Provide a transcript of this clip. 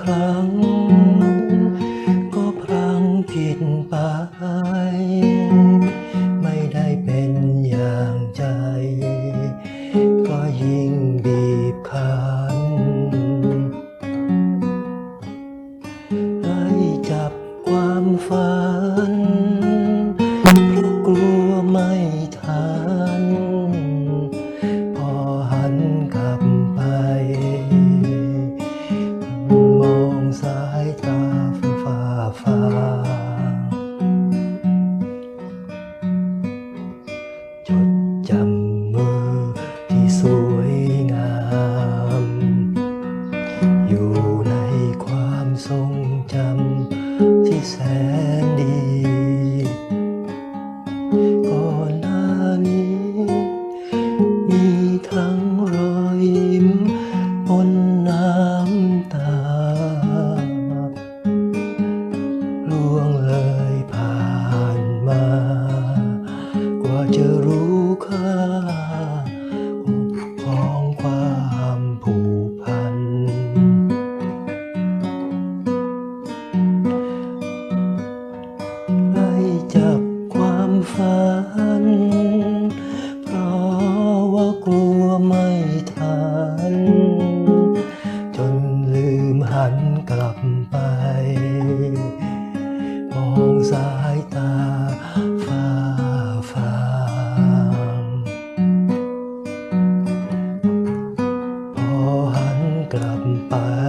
可。 จะรู้ค่าของความผูกพัน ไล่จับความฝัน 明白。